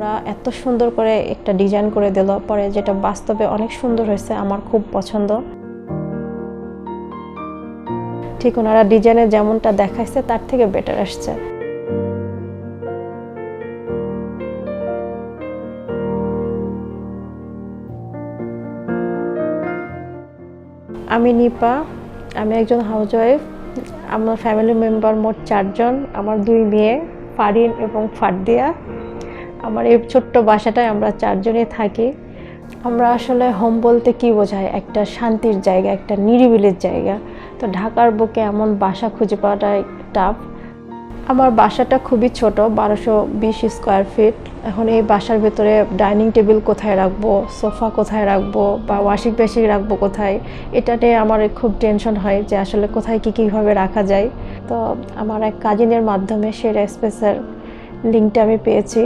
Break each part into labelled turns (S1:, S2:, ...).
S1: ওরা এত সুন্দর করে একটা ডিজাইন করে দিল। পরে যেটা বাস্তবে অনেক সুন্দর হয়েছে, আমার খুব পছন্দ। ঠিক ওনারা ডিজাইনে যেমনটা দেখাইছে, তার থেকে বেটার আসছে। আমি নিপা, আমি একজন হাউসওয়াইফ আমার ফ্যামিলি মেম্বার মোট চারজন, আমার দুই মেয়ে, ফারিন এবং ফারদিয়া। আমার এই ছোট্ট বাসাটায় আমরা চারজনে থাকি। আমরা আসলে হোম বলতে কি বোঝায়? একটা শান্তির জায়গা, একটা নিরিবিলির জায়গা। তো ঢাকার বুকে এমন বাসা খুঁজে পাওয়াটাই টাফ আমার বাসাটা খুবই ছোট, বারোশো বিশ স্কোয়ার ফিট এখন এই বাসার ভেতরে ডাইনিং টেবিল কোথায় রাখব সোফা কোথায় রাখব বা ওয়াশিং মেশিন রাখব কোথায়? এটা নিয়ে আমার খুব টেনশন হয় যে আসলে কোথায় কী কীভাবে রাখা যায়। তো আমার এক কাজিনের মাধ্যমে সেরা স্পেসের লিঙ্কটা আমি পেয়েছি।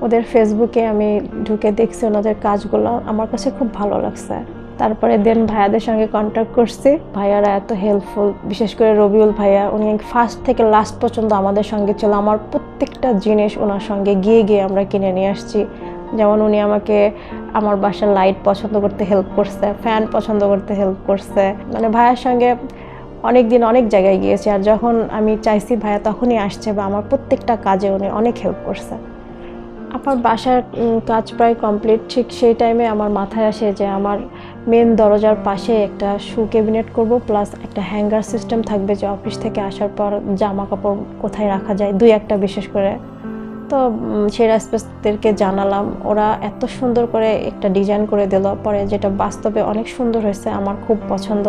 S1: ওদের ফেসবুকে আমি ঢুকে দেখছি ওনাদের কাজগুলো। আমার কাছে খুব ভালো লাগছে। তারপরে দেন ভাইয়াদের সঙ্গে কন্ট্যাক্ট করছি। ভাইয়ারা এত হেল্পফুল বিশেষ করে রবিউল ভাইয়া, উনি ফার্স্ট থেকে লাস্ট পর্যন্ত আমাদের সঙ্গে ছিল। আমার প্রত্যেকটা জিনিস ওনার সঙ্গে গিয়ে গিয়ে আমরা কিনে নিয়ে আসছি। যেমন উনি আমাকে আমার বাসার লাইট পছন্দ করতে হেল্প করছে ফ্যান পছন্দ করতে হেল্প করছে। মানে ভাইয়ার সঙ্গে অনেক দিন অনেক জায়গায় গিয়েছি। আর যখন আমি চাইছি ভাইয়া তখনই আসছে বা আমার প্রত্যেকটা কাজে উনি অনেক হেল্প করছে। আমার বাসার কাজ প্রায় কমপ্লিট ঠিক সেই টাইমে আমার মাথায় আসে যে আমার মেন দরজার পাশে একটা শু ক্যাবিনেট করব প্লাস একটা হ্যাঙ্গার সিস্টেম থাকবে যে অফিস থেকে আসার পর জামা কাপড় কোথায় রাখা যায়, দুই একটা বিশেষ করে। তো সেরা স্পেসদেরকে জানালাম, ওরা এত সুন্দর করে একটা ডিজাইন করে দিল, পরে যেটা বাস্তবে অনেক সুন্দর হয়েছে, আমার খুব পছন্দ।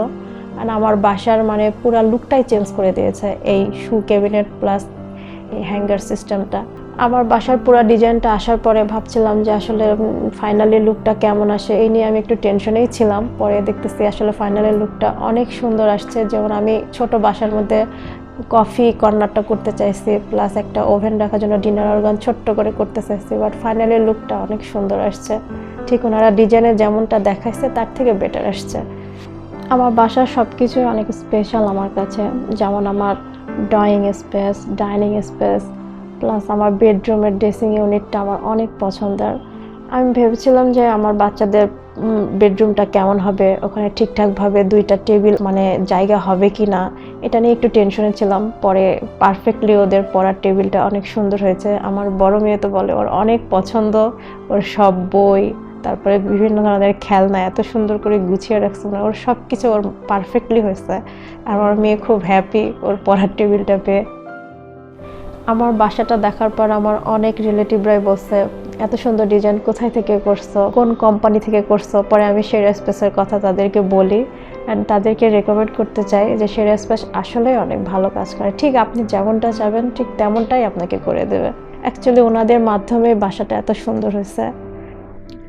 S1: আর আমার বাসার মানে পুরা লুকটাই চেঞ্জ করে দিয়েছে, এই শু ক্যাবিনেট প্লাস এই হ্যাঙ্গার সিস্টেমটা আমার বাসার পুরো ডিজাইনটা আসার পরে ভাবছিলাম যে আসলে ফাইনালি লুকটা কেমন আসে, এই নিয়ে আমি একটু টেনশনেই ছিলাম। পরে দেখতেছি আসলে ফাইনালি লুকটা অনেক সুন্দর আসছে। যেমন আমি ছোট বাসার মধ্যে কফি কর্নারটা করতে চাইছি প্লাস একটা ওভেন রাখার জন্য ডিনার অর্গান ছোট্ট করে করতে চাইছি বাট ফাইনালি লুকটা অনেক সুন্দর আসছে। ঠিক ওনারা ডিজাইনে যেমনটা দেখাইছে, তার থেকে বেটার আসছে। আমার বাসার সব কিছুই অনেক স্পেশাল আমার কাছে। যেমন আমার drawing space dining space plus আমার বেডরুমের ড্রেসিং ইউনিটটা আমার অনেক পছন্দের। আমি ভেবেছিলাম যে আমার বাচ্চাদের বেডরুমটা কেমন হবে, ওখানে ঠিকঠাকভাবে দুইটা টেবিল মানে জায়গা হবে কি না এটা নিয়ে একটু টেনশনে ছিলাম। পরে পারফেক্টলি ওদের পড়ার টেবিলটা অনেক সুন্দর হয়েছে। আমার বড় মেয়ে তো বলে, ওর অনেক পছন্দ, ওর সব বই, তারপরে বিভিন্ন ধরনের খেলনা, এত সুন্দর করে গুছিয়ে রাখছে মানে ওর সব কিছু ওর পারফেক্টলি হয়েছে। আর আমার মেয়ে খুব হ্যাপি ওর পড়ার টেবিলটা পেয়ে। আমার বাসাটা দেখার পর আমার অনেক রিলেটিভরাই বলছে, এত সুন্দর ডিজাইন কোথায় থেকে করছ? কোন কোম্পানি থেকে করছ? পরে আমি সেরা স্পেসের কথা তাদেরকে বলি অ্যান্ড তাদেরকে রেকমেন্ড করতে চাই যে সেরা স্পেস আসলেই অনেক ভালো কাজ করে। ঠিক আপনি যেমনটা চাবেন, ঠিক তেমনটাই আপনাকে করে দেবে। অ্যাকচুয়ালি ওনাদের মাধ্যমে বাসাটা এত সুন্দর হয়েছে।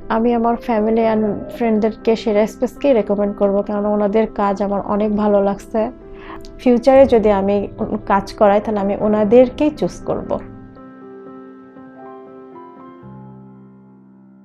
S1: আমি আমার ফ্যামিলি অ্যান্ড ফ্রেন্ডদেরকে সেরা স্পেসকেই রেকমেন্ড করব? কারণ ওনাদের কাজ আমার অনেক ভালো লাগছে। ফিউচারে যদি আমি কাজ করাই তাহলে আমি ওনাদেরকেই চুজ করব।